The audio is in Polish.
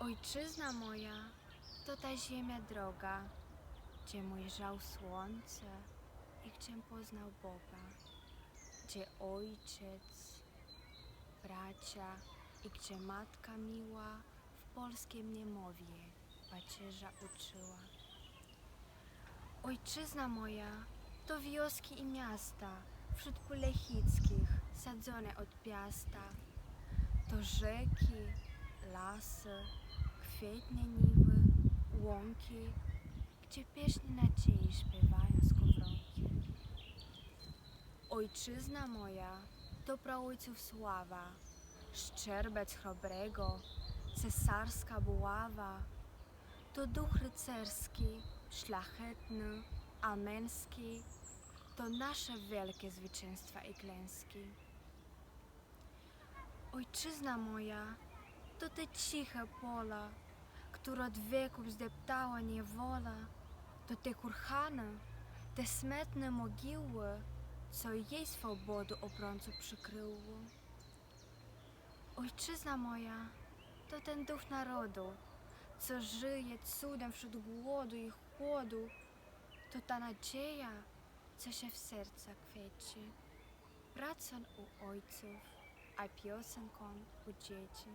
Ojczyzna moja to ta ziemia droga, gdzie mój żał słońce i gdzie poznał Boga, gdzie ojciec, bracia i gdzie matka miła w polskim niemowie pacierza uczyła. Ojczyzna moja to wioski i miasta wśród pól lechickich sadzone od piasta. To rzeki, lasy, kwietnie niwy, łąki, gdzie pieśni nadziei śpiewają skowronki. Ojczyzna moja to praojców sława, szczerbec chrobrego, cesarska buława, to duch rycerski, szlachetny, a męski, to nasze wielkie zwycięstwa i klęski. Ojczyzna moja to te ciche pola, które od wieków zdeptała niewola, to te kurhany, te smętne mogiły, co jej swobodu obrońców przykryło. Ojczyzna moja to ten duch narodu, co żyje cudem wśród głodu i chłodu, to ta nadzieja, co się w sercach kwieci. Pracą u ojców, a piosenką u dzieci.